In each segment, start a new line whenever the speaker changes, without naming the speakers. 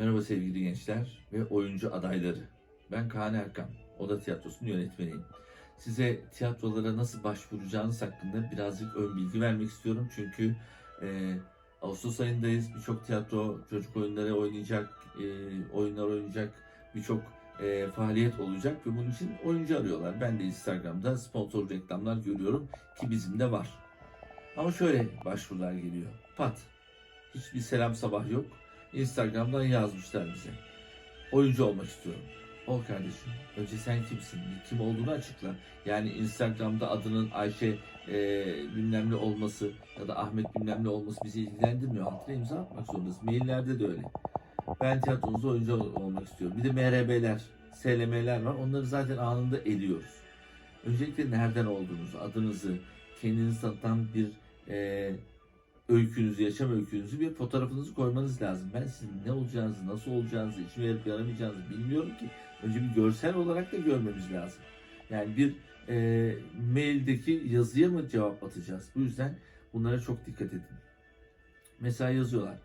Merhaba sevgili gençler ve oyuncu adayları. Ben Kaan Erkan, Oda Tiyatrosu'nun yönetmeniyim. Size tiyatrolara nasıl başvuracağınız hakkında birazcık ön bilgi vermek istiyorum. Çünkü e, Ağustos ayındayız. Birçok tiyatro çocuk oyunları oynayacak, e, oyunlar oynayacak, birçok e, faaliyet olacak ve bunun için oyuncu arıyorlar. Ben de Instagram'da sponsor reklamlar görüyorum ki bizim de var. Ama şöyle başvurular geliyor. Pat. Hiçbir selam sabah yok. Instagram'dan yazmışlar bize. Oyuncu olmak istiyorum. Ol kardeşim. Önce sen kimsin? Kim olduğunu açıkla. Yani Instagram'da adının Ayşe e, bilmem olması ya da Ahmet bilmem olması bizi ilgilendirmiyor. Altına imza atmak zorundasın. Maillerde de öyle. Ben tiyatronuzda oyuncu ol- olmak istiyorum. Bir de MRB'ler, SLM'ler var. Onları zaten anında eliyoruz. Öncelikle nereden olduğunuzu, adınızı, kendinizi tanıtan bir e, öykünüzü, yaşam öykünüzü bir fotoğrafınızı koymanız lazım. Ben sizin ne olacağınızı, nasıl olacağınızı, işime yarayıp yaramayacağınızı bilmiyorum ki. Önce bir görsel olarak da görmemiz lazım. Yani bir e, maildeki yazıya mı cevap atacağız? Bu yüzden bunlara çok dikkat edin. Mesela yazıyorlar.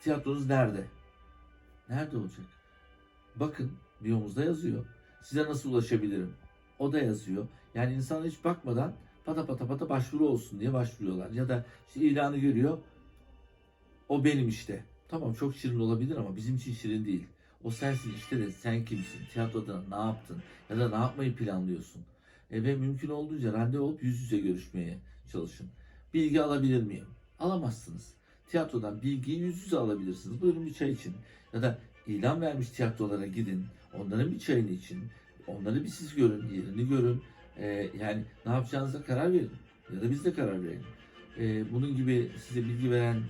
Tiyatronuz nerede? Nerede olacak? Bakın biyomuzda yazıyor. Size nasıl ulaşabilirim? O da yazıyor. Yani insan hiç bakmadan pata pata pata başvuru olsun diye başvuruyorlar. Ya da işte ilanı görüyor. O benim işte. Tamam çok şirin olabilir ama bizim için şirin değil. O sensin işte de sen kimsin? Tiyatroda ne yaptın? Ya da ne yapmayı planlıyorsun? E ve mümkün olduğunca randevu olup yüz yüze görüşmeye çalışın. Bilgi alabilir miyim? Alamazsınız. Tiyatrodan bilgiyi yüz yüze alabilirsiniz. Buyurun bir çay için. Ya da ilan vermiş tiyatrolara gidin. Onların bir çayını için. Onları bir siz görün, yerini görün. E, yani ne yapacağınıza karar verin. Ya da biz de karar verelim. E, bunun gibi size bilgi veren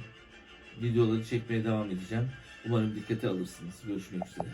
videoları çekmeye devam edeceğim. Umarım dikkate alırsınız. Görüşmek üzere.